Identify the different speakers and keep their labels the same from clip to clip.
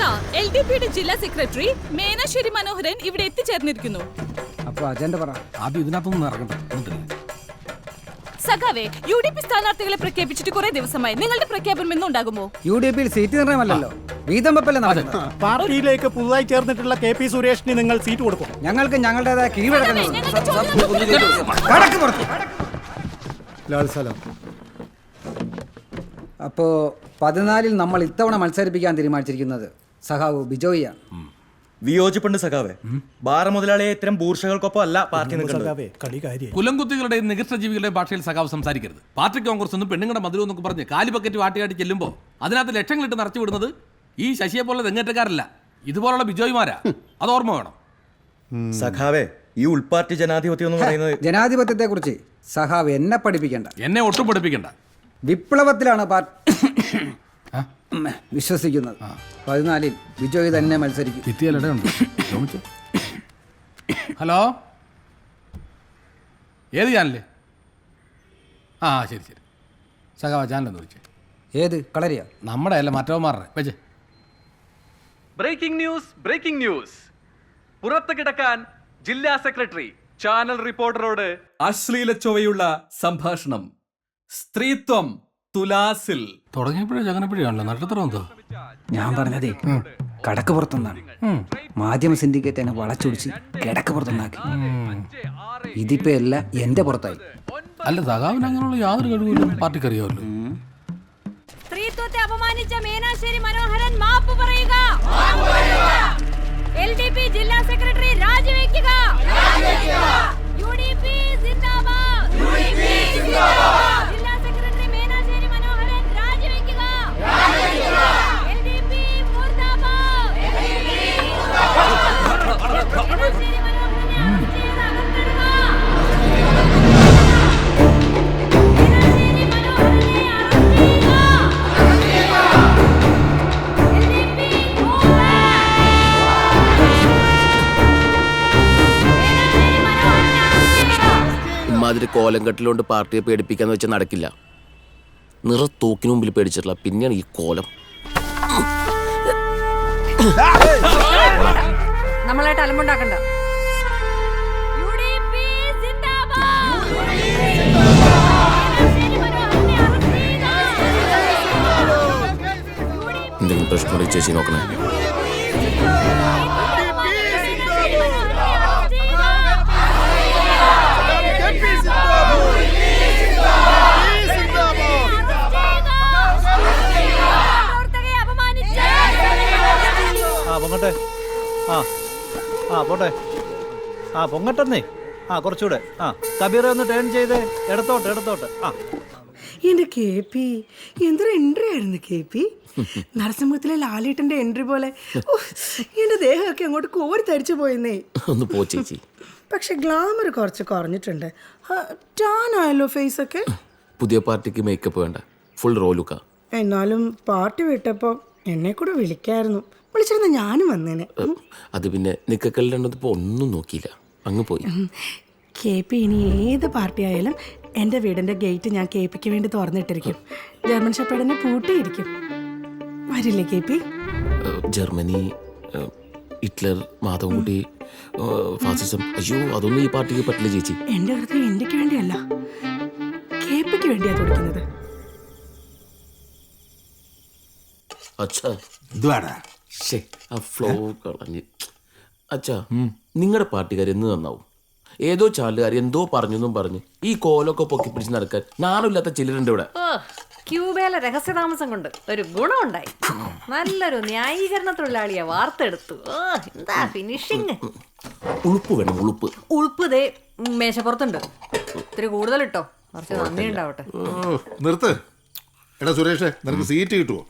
Speaker 1: ഇതാ L D പിയുടെ ജില്ലാ സെക്രട്ടറി മേനശ്ശേരി മനോഹരൻ ഇവിടെ എത്തിച്ചേർന്നിരിക്കുന്നു.
Speaker 2: അപ്പൊ അജണ്ട പറ.
Speaker 3: ആദ്യം ഇതിനകത്തൊന്നും എന്നിട്ടില്ലേ
Speaker 1: സഖാവേ യു ഡി പി സ്ഥാനാർത്ഥികളെ പ്രഖ്യാപിച്ചിട്ട് കുറെ ദിവസമായി. നിങ്ങളുടെ പ്രഖ്യാപനം എന്നും ഉണ്ടാകുമോ?
Speaker 2: യു ഡി പിയിൽ സീറ്റ് നിർണയമല്ലല്ലോ വീതം വെപ്പല്ലേ നടക്കുന്നത്?
Speaker 4: പാർട്ടിയിലേക്ക് പുതുതായി ചേർന്നിട്ടുള്ള കെ പി സുരേഷിന് നിങ്ങൾ സീറ്റ് കൊടുക്കും.
Speaker 2: ഞങ്ങൾക്ക് ഞങ്ങളുടേതായ
Speaker 4: സലാം.
Speaker 2: അപ്പോ പതിനാലിൽ നമ്മൾ ഇത്തവണ മത്സരിപ്പിക്കാൻ തീരുമാനിച്ചിരിക്കുന്നത് സഹാവു ബിജോയിയാണ്.
Speaker 5: വിയോജിപ്പുണ്ട് സഖാവേ. ബാറ മുതലാളിയെ ഇത്തരം ബൂർഷകൾക്കൊപ്പം അല്ല പാർട്ടി നിൽക്കുന്നത്.
Speaker 4: സഖാവേ കളി കാര്യം.
Speaker 3: കുലംകുത്തികളുടെയും നികൃഷ്ടജീവികളുടെയും ഭാഷയിൽ സഖാവ് സംസാരിക്കരുത്. പാർട്ടി കോൺഗ്രസ് ഒന്നും പെണ്ണുങ്ങളുടെ മധുരം എന്നൊക്കെ പറഞ്ഞ് കാലി ബക്കറ്റ് വാട്ടിയാട്ടി ചെല്ലുമ്പോൾ അതിനകത്ത് ലക്ഷങ്ങളിട്ട് നിറച്ചു വിടുന്നത് ഈ ശശിയെ പോലെ തെങ്ങേറ്റക്കാരല്ല. ഇതുപോലുള്ള ബിജോയിമാരാ. അത് ഓർമ്മ വേണം.
Speaker 5: സഖാവേ ഈ ഉൾപാർട്ടി ജനാധിപത്യം എന്ന് പറയുന്നത്
Speaker 2: ജനാധിപത്യത്തെ കുറിച്ച് സഖാവ് എന്നെ പഠിപ്പിക്കണ്ട.
Speaker 3: എന്നെ ഒട്ടും പഠിപ്പിക്കണ്ട.
Speaker 2: വിപ്ലവത്തിലാണ് പാർട്ടി വിശ്വസിക്കുന്നത്. പതിനാലിൽ ബിജോയ് തന്നെ മത്സരിക്കും.
Speaker 3: ഹലോ? ഏത് ചാനൽ ആ ശരി ശരി. സഖാവ ചാനലെന്ന് വിളിച്ചേ.
Speaker 2: ഏത്? കളരിയ?
Speaker 3: നമ്മുടെ അല്ല മറ്റവന്മാരുടെ. വെച്ചേ.
Speaker 6: Breaking news breaking news. പുറത്ത് കിടക്കാൻ ജില്ലാ സെക്രട്ടറി ചാനൽ റിപ്പോർട്ടറോട് അശ്ലീല ചൊവ്വയുള്ള സംഭാഷണം. സ്ത്രീത്വം തുലാസിൽ.
Speaker 3: തുടങ്ങിയപ്പോഴേ ചങ്ങനപ്പഴിയാണല്ലോ നക്ഷത്രം എന്തോ
Speaker 2: ഞാൻ പറഞ്ഞതേ കടക്ക് പുറത്തുനിന്നാണ്. മാധ്യമ സിൻഡിക്കേറ്റ് എന്നെ വളച്ചൊടിച്ച് കിടക്ക് പുറത്തുനിന്നാക്കി. ഇതിപ്പോ എല്ലാം എന്റെ പുറത്തായി.
Speaker 3: അല്ല സഖാവിന് അങ്ങനെയുള്ള യാതൊരു കഴിവില്ല പാർട്ടിക്ക് അറിയാമല്ലോ
Speaker 7: സ്ത്രീത്വത്തെ അപമാനിച്ച മീനാശ്ശേരി മനോഹരൻ മാപ്പ് പറയുക. എൽ ഡി പി ജില്ലാ സെക്രട്ടറി രാജിവെക്കുക. യു ഡി പി സിന്ദാബാദ്.
Speaker 8: ഇമാതിരി കോലം കെട്ടിലുകൊണ്ട് പാർട്ടിയെ പേടിപ്പിക്കാന്ന് വെച്ചാൽ നടക്കില്ല. നിറ തോക്കിന് മുമ്പിൽ പേടിച്ചിട്ടില്ല പിന്നെയാണ് ഈ കോലം.
Speaker 7: നമ്മളായിട്ട് അലമ്പുണ്ടാക്കണ്ട!
Speaker 8: എന്തെങ്കിലും പ്രശ്നം ചേച്ചി നോക്കണേ.
Speaker 4: ആ പൊങ്ങട്ടെന്നേ. ആ കുറച്ചുകൂടെ. ആ കബീർ ഒന്ന് ടേൺ ചെയ്തേ. ഇടത്തോട്ട് ഇടത്തോട്ട് ആ.
Speaker 9: എന്റെ കെ പി എന്തൊരു എൻട്രി ആയിരുന്നു കെ പി? നരസിംഹത്തിലെ ലാലേട്ടന്റെ എൻട്രി പോലെ. എന്റെ ദേഹമൊക്കെ അങ്ങോട്ട് കോരി തരിച്ചു പോയെന്നേ.
Speaker 8: ഒന്ന് പോ ചേച്ചി.
Speaker 9: പക്ഷെ ഗ്ലാമർ കുറച്ച് കുറഞ്ഞിട്ടുണ്ട്. ടാൻ ആയല്ലോ ഫേസ് ഒക്കെ?
Speaker 8: പുതിയ പാർട്ടിക്ക് മേക്കപ്പ് വേണ്ട. ഫുൾ റോലുക്ക
Speaker 9: എന്നാലും പാർട്ടി വിട്ടപ്പോ എന്നെ കൂടെ വിളിക്കായിരുന്നു. വിളിച്ചിരുന്ന ഞാനും വന്നേനെ.
Speaker 8: അത് പിന്നെ നിക്കക്കല്ലിടണ്ടപ്പോ ഒന്നും നോക്കിയില്ല. അങ്ങ് പോയി.
Speaker 9: കെ പി ഇനി ഏത് പാർട്ടി ആയാലും എന്റെ വീടിന്റെ ഗേറ്റ് ഞാൻ കെ പിക്ക് വേണ്ടി തുറന്നിട്ടിരിക്കും. ജർമ്മൻ ഷെപ്പേഡിനെ പൂട്ടിയിരിക്കും. വരില്ലേ കെ പി?
Speaker 8: ജർമ്മനി ഏഹ്, ഹിറ്റ്ലർ മാധവൻകുട്ടി ഏഹ്, ഫാസിസം. അയ്യോ അതൊന്നും ഈ പാർട്ടിക്ക് പറ്റില്ല ചേച്ചി.
Speaker 9: എന്റെ ഹൃദയം ഇന്ത്യയ്ക്ക് വേണ്ടിയല്ല. കെ പിക്ക് വേണ്ടിയാണ് തുടിക്കുന്നത്.
Speaker 8: അച്ഛാ. ശ്ശേ, ആ ഫ്ലോ കളഞ്ഞ്. അച്ഛാ നിങ്ങളുടെ പാർട്ടിക്കാർ എന്ന് നന്നാവും. ഏതോ ചാലുകാർ എന്തോ പറഞ്ഞെന്നും പറഞ്ഞ് ഈ കോലൊക്കെ പൊക്കി പിടിച്ച് നടക്കാൻ നാണില്ലാത്ത ചിലരുണ്ട് ഇവിടെ.
Speaker 7: ഓ, ക്യൂബയിലെ രഹസ്യതാമസം കൊണ്ട് ഒരു ഗുണമുണ്ടായി. നല്ലൊരു ന്യായീകരണ തൊഴിലാളിയെ വാർത്തെടുത്തു. ഓ എന്താ ഫിനിഷിങ്
Speaker 8: ഉളുപ്പ് വേണം ഉളുപ്പ്.
Speaker 7: ഉളുപ്പ് ദേ മേശപ്പുറത്തുണ്ട്. ഇത്തിരി കൂടുതൽ ഇട്ടോ കുറച്ച് നന്ദി ഉണ്ടാവട്ടെ
Speaker 10: നിർത്ത്. എടാ സുരേഷേ നിനക്ക് സീറ്റ് കിട്ടുമോ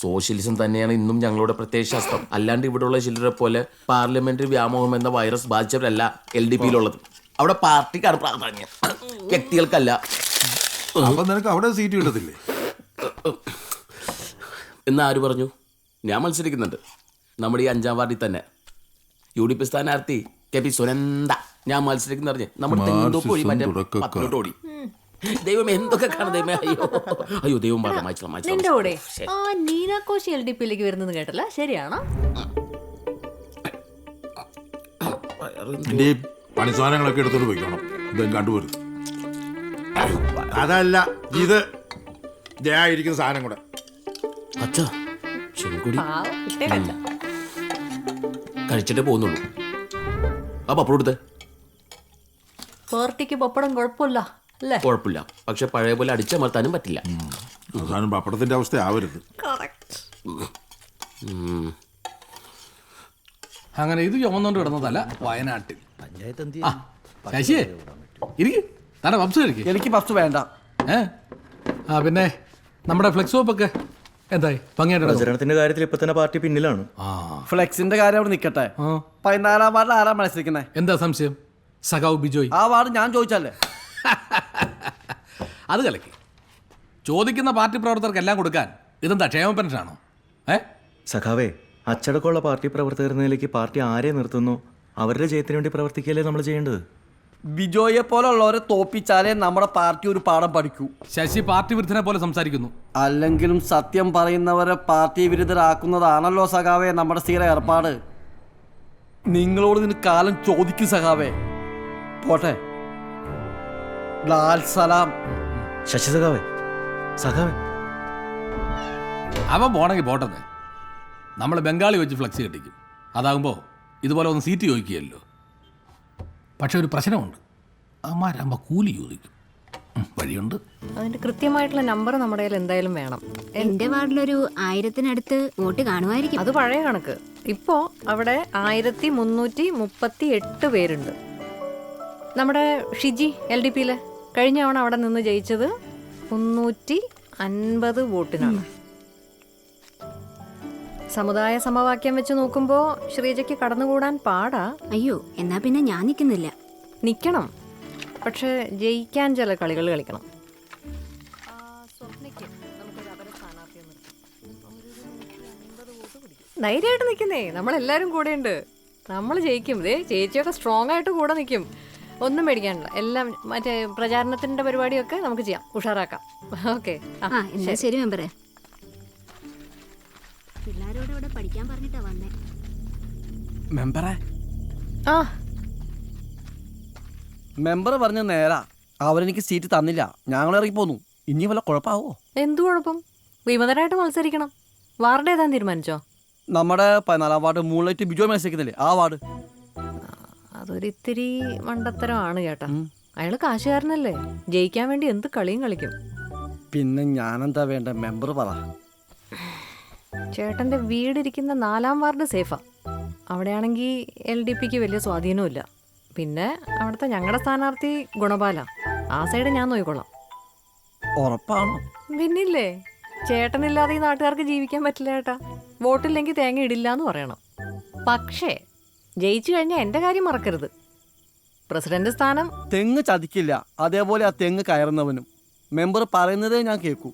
Speaker 8: സോഷ്യലിസം തന്നെയാണ് ഇന്നും ഞങ്ങളുടെ പ്രത്യേക ശാസ്ത്രം. അല്ലാണ്ട് ഇവിടെയുള്ള ചിലരെ പോലെ പാർലമെന്ററി വ്യാമോഹം എന്ന വൈറസ് ബാധിച്ചവരല്ല എൽ ഡി പിയിലുള്ളത്. അവിടെ പാർട്ടിക്കാണ് പ്രാധാന്യം. വ്യക്തികൾക്കല്ല.
Speaker 10: അപ്പൊ നിനക്ക് അവിടെ സീറ്റ് കിട്ടത്തില്ലേ?
Speaker 8: എന്ന് ആര് പറഞ്ഞു? ഞാൻ മത്സരിക്കുന്നുണ്ട്. നമ്മുടെ ഈ അഞ്ചാം വാർഡിൽ തന്നെ. യു ഡി പി സ്ഥാനാർത്ഥി കെ പി സുനന്ദ. ഞാൻ മത്സരിക്കുന്ന അറിഞ്ഞ് നമ്മുടെ മറ്റേ പത്തിലോട്ട് ഓടി. ദൈവം എന്തൊക്കെ കാണും ദൈവമേ അയ്യോ അയ്യോ ദൈവം പറഞ്ഞു മായ്ച്ചോ
Speaker 7: നിന്റെ കൂടെ ആ നീനാക്കോശി എൽ ഡി പിയിലേക്ക് വരുന്നത് കേട്ടല്ല. ശരിയാണോ?
Speaker 10: എന്റെ ഈ പണി സാധനങ്ങളൊക്കെ എടുത്തോണ്ട് പോയിക്കണം. ഇതും കണ്ടുപോരുത് അതല്ല ഇത് ദേ ഇരിക്കുന്ന സാധനം കൂടെ.
Speaker 8: അച്ഛാ ചെങ്കുടി.
Speaker 7: പാവം കിട്ടേക്കല്ല
Speaker 8: കഴിച്ചിട്ടേ പോകുന്നുള്ളൂ. ആ പപ്പടം എടുത്തേ.
Speaker 7: പാർട്ടിക്ക് പപ്പടം കുഴപ്പമില്ല.
Speaker 8: കുഴപ്പമില്ല. പക്ഷെ പഴയ പോലെ അടിച്ചമർത്താനും പറ്റില്ല.
Speaker 10: അവസാനം പപ്പടത്തിന്റെ അവസ്ഥ ആവരുത്.
Speaker 3: അങ്ങനെ ഇത് ചുമന്നുകൊണ്ട് കിടന്നതല്ല വയനാട്ടിൽ.
Speaker 4: പഞ്ചായത്ത്
Speaker 3: ശശിയേ ഇരിക്ക്. താടെ പപ്സ് കഴിക്ക്
Speaker 2: എനിക്ക് പഫ് വേണ്ട.
Speaker 3: ഏ? ആ പിന്നെ നമ്മുടെ ഫ്ലെക്സ് ഒക്കെ എന്തായി? ഭംഗിയായിട്ട്
Speaker 5: പ്രചരണത്തിന്റെ കാര്യത്തിൽ ഇപ്പൊ തന്നെ പാർട്ടി പിന്നിലാണ്.
Speaker 3: ആ.
Speaker 2: ഫ്ലെക്സിന്റെ കാര്യം അവിടെ നിൽക്കട്ടെ പതിനാലാം വാർഡിൽ ആരാ മത്സരിക്കുന്നത്
Speaker 3: എന്താ സംശയം? സഖാവ് ബിജോയ്.
Speaker 2: ആ വാർഡ് ഞാൻ ചോദിച്ചല്ലേ
Speaker 3: അത് കലക്കി. ചോദിക്കുന്ന പാർട്ടി പ്രവർത്തകർക്കെല്ലാം കൊടുക്കാൻ ഇതെന്താ ക്ഷേമ പെൻഷനാണോ? ഏ?
Speaker 5: സഖാവേ അച്ചടക്കമുള്ള പാർട്ടി പ്രവർത്തകർ നിലയ്ക്ക് പാർട്ടി ആരെ നിർത്തുന്നു? അവരുടെ ജയത്തിന് വേണ്ടി പ്രവർത്തിക്കുകയല്ലേ നമ്മൾ ചെയ്യേണ്ടത്?
Speaker 2: ബിജോയെ പോലുള്ളവരെ തോപ്പിച്ചാലേ നമ്മുടെ പാർട്ടി ഒരു പാഠം പഠിക്കൂ.
Speaker 3: ശശി പാർട്ടി വിരുദ്ധനെ പോലെ സംസാരിക്കുന്നു.
Speaker 2: അല്ലെങ്കിലും സത്യം പറയുന്നവരെ പാർട്ടി വിരുദ്ധരാക്കുന്നതാണല്ലോ സഖാവേ നമ്മുടെ സ്ഥിര ഏർപ്പാട്. നിങ്ങളോട് ഇതിന് കാലം ചോദിക്കും സഖാവേ. പോട്ടെ. ലാൽ സലാം.
Speaker 5: ശശി സഖാവേ. സഖാവേ
Speaker 3: അവൻ പോണെങ്കിൽ പോട്ടെന്ന്. നമ്മൾ ബംഗാളി വെച്ച് ഫ്ലക്സ് കെട്ടിക്കും. അതാകുമ്പോൾ ഇതുപോലെ ഒന്ന് സീറ്റ് ചോദിക്കുകയല്ലോ. പക്ഷെ ഒരു പ്രശ്നമുണ്ട്. അമ്മാരാകുമ്പോൾ കൂലി ചോദിക്കും. ഉം, വഴിയുണ്ട്.
Speaker 7: അതിന്റെ കൃത്യമായിട്ടുള്ള നമ്പർ നമ്മുടെ കയ്യിൽ എന്തായാലും വേണം.
Speaker 11: എന്റെ വാർഡിലൊരു ആയിരത്തിനടുത്ത് വോട്ട് കാണുമായിരിക്കും.
Speaker 7: അത് പഴയ കണക്ക്. ഇപ്പോ അവിടെ ആയിരത്തി മുന്നൂറ്റി മുപ്പത്തി എട്ട് പേരുണ്ട്. നമ്മുടെ ഷിജി എൽ ഡി പിയിലെ കഴിഞ്ഞ തവണ അവിടെ നിന്ന് ജയിച്ചത് മുന്നൂറ്റി അൻപത് വോട്ടിനാണ്. സമുദായ സമവാക്യം വെച്ച് നോക്കുമ്പോൾ ശ്രീജയ്ക്ക് കടന്നുകൂടാൻ പാടാ.
Speaker 11: അയ്യോ എന്നാ പിന്നെ ഞാൻ നിൽക്കുന്നില്ല.
Speaker 7: നിൽക്കണം പക്ഷെ ജയിക്കാൻ ചില കളികൾ കളിക്കണം. ധൈര്യമായിട്ട് നിൽക്കുന്നേ. നമ്മളെല്ലാവരും കൂടെയുണ്ട്. നമ്മൾ ജയിക്കും. ദേ ചേച്ചിയൊക്കെ സ്ട്രോങ് ആയിട്ട് കൂടെ നിൽക്കും. ഒന്നും പേടിക്കാനില്ല എല്ലാം മറ്റേ പ്രചാരണത്തിന്റെ പരിപാടിയൊക്കെ നമുക്ക് ചെയ്യാം. ഉഷാറാക്കാം. ഓക്കെ.
Speaker 11: ആ എന്നാ ശരി. മെമ്പറേ. പിള്ളേരോട് ഇവിടെ പഠിക്കാൻ പറഞ്ഞിട്ടാ വന്നേ.
Speaker 2: മെമ്പറെ?
Speaker 7: ആ.
Speaker 2: മെമ്പർ പറഞ്ഞ നേരാ. അവരെനിക്ക് സീറ്റ് തന്നില്ല. ഞങ്ങൾ ഇറങ്ങി പോന്നു. ഇനി വല്ല കുഴപ്പമാവോ
Speaker 7: എന്തു കുഴപ്പം? വിമതരായിട്ട് മത്സരിക്കണം. വാർഡ് ഏതാൻ തീരുമാനിച്ചോ?
Speaker 2: നമ്മുടെ പതിനാലാം വാർഡ് മൂൺലൈറ്റ് ബിജോ മത്സരിക്കുന്നില്ലേ ആ വാർഡ്.
Speaker 7: അതൊരിത്തിരി മണ്ടത്തരമാണ് ചേട്ടാ. അയാൾ കാശുകാരനല്ലേ? ജയിക്കാൻ വേണ്ടി എന്ത് കളിയും കളിക്കും.
Speaker 2: പിന്നെ ഞാനെന്താ വേണ്ട? മെമ്പർ പറ.
Speaker 7: ചേട്ടന്റെ വീടിരിക്കുന്ന നാലാം വാർഡ് സേഫാ. അവിടെയാണെങ്കിൽ എൽ ഡി പിക്ക് വലിയ സ്വാധീനമില്ല പിന്നെ അവിടുത്തെ ഞങ്ങളുടെ സ്ഥാനാർത്ഥി ഗുണപാല. ആ സൈഡ് ഞാൻ നോക്കിക്കൊള്ളാം
Speaker 2: ഉറപ്പാണോ?
Speaker 7: പിന്നില്ലേ? ചേട്ടനില്ലാതെ ഈ നാട്ടുകാർക്ക് ജീവിക്കാൻ പറ്റില്ല ചേട്ടാ. വോട്ടില്ലെങ്കിൽ തേങ്ങ ഇടില്ല എന്ന് പറയണം. പക്ഷേ ജയിച്ചു കഴിഞ്ഞാൽ എന്റെ കാര്യം മറക്കരുത്. പ്രസിഡന്റ് സ്ഥാനം.
Speaker 2: തെങ്ങ് ചതിക്കില്ല. അതേപോലെ ആ തെങ്ങ് കയറുന്നവനും. മെമ്പർ പറയുന്നതേ ഞാൻ കേൾക്കൂ.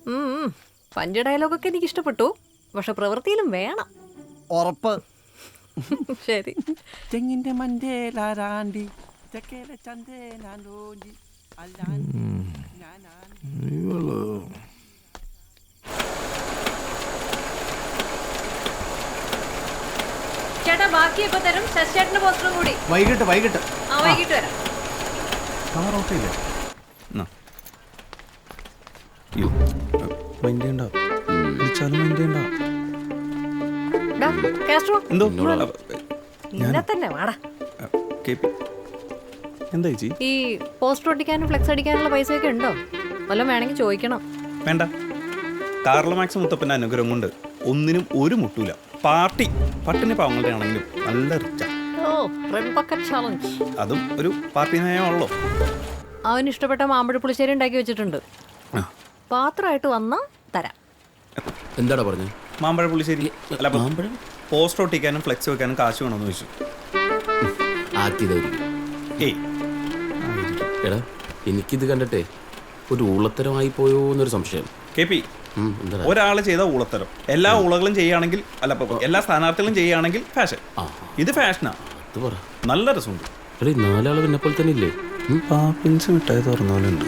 Speaker 7: പഞ്ച് ഡയലോഗൊക്കെ എനിക്ക് ഇഷ്ടപ്പെട്ടു പക്ഷെ പ്രവൃത്തിയിലും വേണം.
Speaker 2: ഉറപ്പ്.
Speaker 7: ശരി.
Speaker 2: തെങ്ങിന്റെ മണ്ടേലാരാണ്ടി തെക്കേലെ ചന്തേലാണ്ടോണ്ടി അല്ലാണ്ടി ഞാനാണ്ടി.
Speaker 7: ചേട്ടാ ബാക്കി എപ്പോ തരും. ശശിചേട്ടന്റെ പോസ്റ്ററും കൂടി.
Speaker 4: വൈകിട്ട് വൈകിട്ട്.
Speaker 7: ആ വൈകിട്ട് വരാം.
Speaker 4: കാർ ഓട്ടയില്ലേ
Speaker 7: ഡാ, കാസ്ട്രോ.
Speaker 5: എന്തോ?
Speaker 7: നിന്നെ തന്നെ വാടാ.
Speaker 5: എന്താ ചേച്ചി?
Speaker 7: ഈ പോസ്റ്റർ ഒട്ടിക്കാനും ഫ്ലെക്സ് അടിക്കാനുള്ള പൈസയൊക്കെ ഉണ്ടോ? വല്ലതും വേണമെങ്കിൽ ചോദിക്കണം.
Speaker 12: വേണ്ട. കാർല മാക്സ് മുത്തപ്പന്റെ അനുഗ്രഹം കൊണ്ട് ഒന്നിനും ഒരു മുട്ടൂല. പാർട്ടി. പട്ടിണി പാവങ്ങളുടെ ആണെങ്കിലും നല്ല റിച്ച.
Speaker 7: ഓ റെഡ് ബക്കറ്റ് ചാലഞ്ച്
Speaker 12: അതും ഒരു പാർട്ടി നയമാണല്ലോ.
Speaker 7: അവന് ഇഷ്ടപ്പെട്ട മാമ്പഴ പുളിശ്ശേരി ഉണ്ടാക്കി വെച്ചിട്ടുണ്ട്.
Speaker 12: ആ.
Speaker 7: പാത്രമായിട്ട് വന്നാ തരാം.
Speaker 8: എന്താടാ പറഞ്ഞു?
Speaker 12: മാമ്പഴ പുളിശ്ശേരി. അല്ല അപ്പം
Speaker 8: മാമ്പഴം?
Speaker 12: പോസ്റ്റർ ഒട്ടിക്കാനും ഫ്ലെക്സ് വെക്കാനും കാശ് വേണമെന്ന് ചോദിച്ചു. ഏയ്.
Speaker 8: എടാ എനിക്കിത് കണ്ടിട്ടേ ഒരു ഊളത്തരമായി പോയോ എന്നൊരു സംശയം.
Speaker 12: കെ പി ഒരാൾ ചെയ്ത ഊളത്തരം. എല്ലാ ഊളകളും ചെയ്യുകയാണെങ്കിൽ അല്ല എല്ലാ സ്ഥാനാർത്ഥികളും ചെയ്യുകയാണെങ്കിൽ ഫാഷൻ ഇത് ഫാഷനാ നല്ല രസമുണ്ട്.
Speaker 8: എടീ നാലാൾ പിന്നെ പോലെ തന്നെ ഇല്ലേ പിൻസ്
Speaker 5: പാപ്പിൻസ് മിഠായി തുറന്നോലുണ്ട്